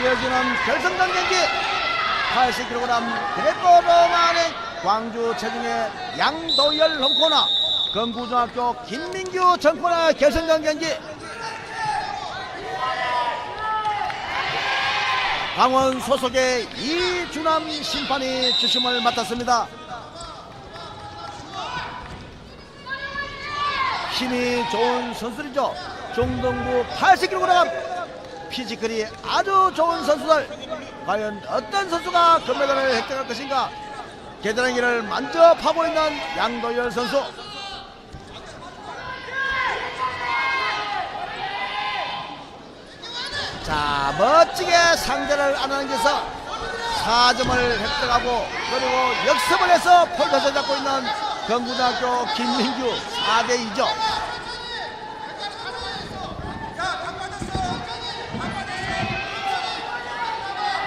이어지는 결승전 경기 80kg 그레코 로마의 광주 체중의 양도열 홈코너 건구중학교 김민규 전코너 결승전 경기 강원 소속의 이준함 심판이 주심을 맡았습니다. 힘이 좋은 선수들이죠. 중등부 80kg 피지컬이 아주 좋은 선수들. 과연 어떤 선수가 금메달을 획득할 것인가? 계단의 먼저 파고 있는 양도열 선수. 자, 멋지게 상대를 안아당겨서 4점을 획득하고 그리고 역습을 해서 폴더를 잡고 있는 경구대학교 김민규 4대 2죠.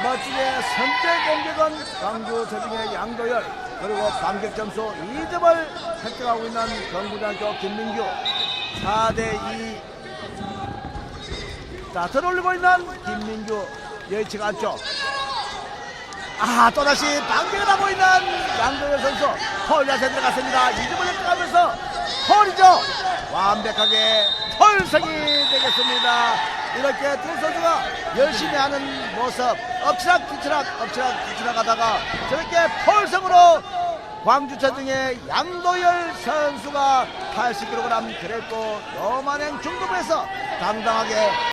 멋지게 선제 공격은 광주 저중의 양도열 그리고 반격 점수 2점을 획득하고 있는 경구대학교 김민규. 4대2 자 들어올리고 있는 김민규 여의치가 않죠 아 또다시 반격을 하고 있는 양도열 선수. 펄 자세 들어갔습니다. 2점을 획득하면서 펄이죠. 완벽하게 펄성이 되겠습니다 이렇게 두 선수가 열심히 하는 모습. 엎치락 뒤치락 엎치락 뒤치락 하다가 저렇게 펄성으로 광주차등의 양도열 선수가 80kg 그랬고 요만행 중급에서 당당하게